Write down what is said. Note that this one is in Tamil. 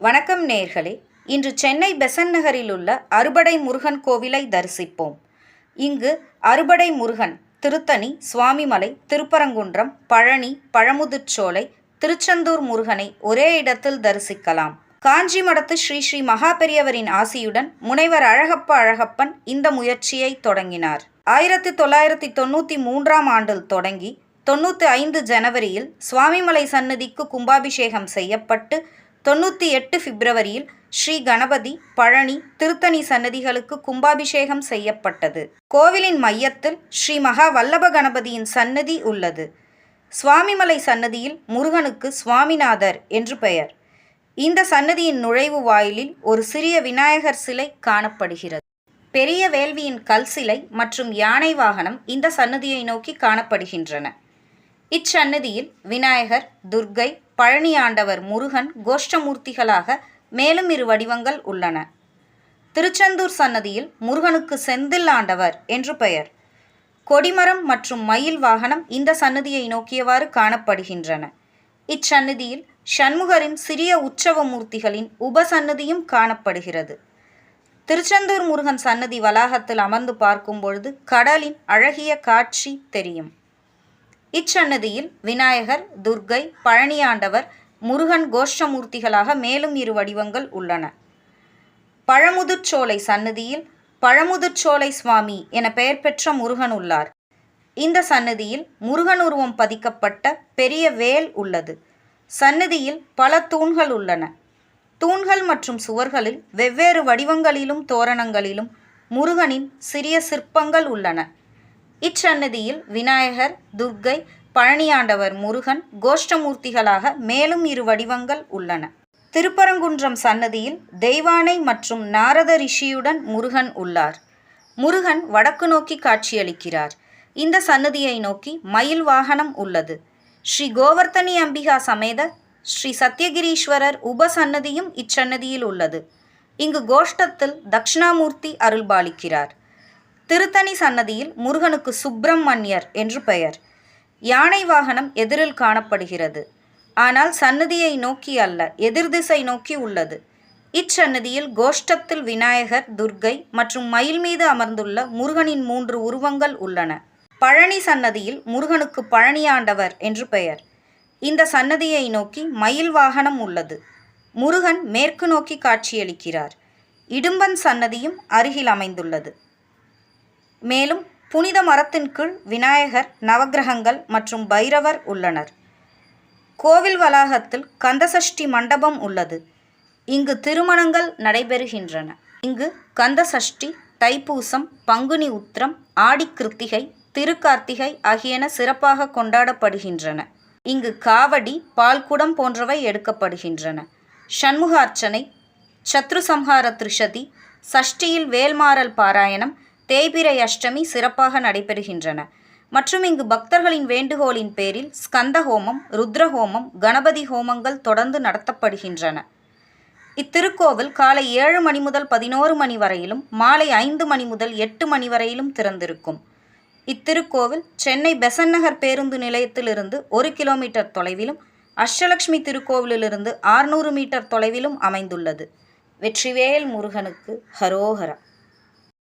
வணக்கம் நேர்களே. இன்று சென்னை பெசன் நகரில் உள்ள அறுபடை முருகன் கோவிலை தரிசிப்போம். இங்கு அறுபடை முருகன் திருத்தணி சுவாமிமலை திருப்பரங்குன்றம் பழனி பழமுதிர்ச்சோலை திருச்செந்தூர் முருகனை ஒரே இடத்தில் தரிசிக்கலாம். காஞ்சி மடத்து ஸ்ரீ ஸ்ரீ மகாபெரியவரின் ஆசியுடன் முனைவர் அழகப்ப அழகப்பன் இந்த முயற்சியை தொடங்கினார். ஆயிரத்தி தொள்ளாயிரத்தி தொண்ணூற்றி மூன்றாம் ஆண்டில் தொடங்கி தொண்ணூற்றி ஐந்து ஜனவரியில் சுவாமிமலை சன்னதிக்கு கும்பாபிஷேகம் செய்யப்பட்டு தொண்ணூற்றி எட்டு பிப்ரவரியில் ஸ்ரீ கணபதி பழனி திருத்தணி சன்னதிகளுக்கு கும்பாபிஷேகம் செய்யப்பட்டது. கோவிலின் மையத்தில் ஸ்ரீ மகா வல்லப கணபதியின் சன்னதி உள்ளது. சுவாமிமலை சன்னதியில் முருகனுக்கு சுவாமிநாதர் என்று பெயர். இந்த சன்னதியின் நுழைவு வாயிலில் ஒரு சிறிய விநாயகர் சிலை காணப்படுகிறது. பெரிய வேள்வியின் கல் சிலை மற்றும் யானை வாகனம் இந்த சன்னதியை நோக்கி காணப்படுகின்றன. இச்சன்னதியில் விநாயகர் துர்க்கை பழனி ஆண்டவர் முருகன் கோஷ்டமூர்த்திகளாக மேலும் இரு வடிவங்கள் உள்ளன. திருச்செந்தூர் சன்னதியில் முருகனுக்கு செந்தில் ஆண்டவர் என்று பெயர். கொடிமரம் மற்றும் மயில் வாகனம் இந்த சன்னதியை நோக்கியவாறு காணப்படுகின்றன. இச்சன்னதியில் சண்முகரின் சிறிய உற்சவ மூர்த்திகளின் உபசன்னதியும் காணப்படுகிறது. திருச்செந்தூர் முருகன் சன்னதி வளாகத்தில் அமர்ந்து பார்க்கும் பொழுது கடலின் அழகிய காட்சி தெரியும். இச்சன்னதியில் விநாயகர் துர்க்கை பழனியாண்டவர் முருகன் கோஷ்டமூர்த்திகளாக மேலும் இரு வடிவங்கள் உள்ளன. பழமுதிர்ச்சோலை சன்னதியில் பழமுதிர்ச்சோலை சுவாமி என பெயர் பெற்ற முருகன் உள்ளார். இந்த சன்னதியில் முருகன் உருவம் பதிக்கப்பட்ட பெரிய வேல் உள்ளது. சன்னதியில் பல தூண்கள் உள்ளன. தூண்கள் மற்றும் சுவர்களில் வெவ்வேறு வடிவங்களிலும் தோரணங்களிலும் முருகனின் சிறிய சிற்பங்கள் உள்ளன. இச்சன்னதியில் விநாயகர் துர்க்கை பழனியாண்டவர் முருகன் கோஷ்டமூர்த்திகளாக மேலும் இரு வடிவங்கள் உள்ளன. திருப்பரங்குன்றம் சன்னதியில் தெய்வானை மற்றும் நாரத ரிஷியுடன் முருகன் உள்ளார். முருகன் வடக்கு நோக்கி காட்சியளிக்கிறார். இந்த சன்னதியை நோக்கி மயில் வாகனம் உள்ளது. ஸ்ரீ கோவர்த்தனி அம்பிகா சமேத ஸ்ரீ சத்யகிரீஸ்வரர் உபசன்னதியும் இச்சன்னதியில் உள்ளது. இங்கு கோஷ்டத்தில் தக்ஷணாமூர்த்தி அருள்பாலிக்கிறார். திருத்தணி சன்னதியில் முருகனுக்கு சுப்பிரமணியர் என்று பெயர். யானை வாகனம் எதிரில் காணப்படுகிறது. ஆனால் சன்னதியை நோக்கி அல்ல எதிர்திசை நோக்கி உள்ளது. இச்சன்னதியில் கோஷ்டத்தில் விநாயகர் துர்க்கை மற்றும் மயில் மீது அமர்ந்துள்ள முருகனின் மூன்று உருவங்கள் உள்ளன. பழனி சன்னதியில் முருகனுக்கு பழனியாண்டவர் என்று பெயர். இந்த சன்னதியை நோக்கி மயில் வாகனம் உள்ளது. முருகன் மேற்கு நோக்கி காட்சியளிக்கிறார். இடும்பன் சன்னதியும் அருகில் அமைந்துள்ளது. மேலும் புனித மரத்தின் கீழ் விநாயகர் நவக்கிரகங்கள் மற்றும் பைரவர் உள்ளனர். கோவில் வளாகத்தில் கந்தசஷ்டி மண்டபம் உள்ளது. இங்கு திருமணங்கள் நடைபெறுகின்றன. இங்கு கந்தசஷ்டி தைப்பூசம் பங்குனி உத்திரம் ஆடி கிருத்திகை திருக்கார்த்திகை ஆகியன சிறப்பாக கொண்டாடப்படுகின்றன. இங்கு காவடி பால்குடம் போன்றவை எடுக்கப்படுகின்றன. சண்முகார்ச்சனை சத்ரு சம்ஹார திருஷதி சஷ்டியில் வேல்மாறல் பாராயணம் தேய்பிரை அஷ்டமி சிறப்பாக நடைபெறுகின்றன. மற்றும் இங்கு பக்தர்களின் வேண்டுகோளின் பேரில் ஸ்கந்த ஹோமம் ருத்ர ஹோமம் கணபதி ஹோமங்கள் தொடர்ந்து நடத்தப்படுகின்றன. இத்திருக்கோவில் காலை ஏழு மணி முதல் பதினோரு மணி வரையிலும் மாலை ஐந்து மணி முதல் எட்டு மணி வரையிலும் திறந்திருக்கும். இத்திருக்கோவில் சென்னை பெசன் நகர் பேருந்து நிலையத்திலிருந்து ஒரு கிலோமீட்டர் தொலைவிலும் அஷ்டலக்ஷ்மி திருக்கோவிலிலிருந்து ஆறுநூறு மீட்டர் தொலைவிலும் அமைந்துள்ளது. வெற்றிவேல் முருகனுக்கு ஹரோஹரா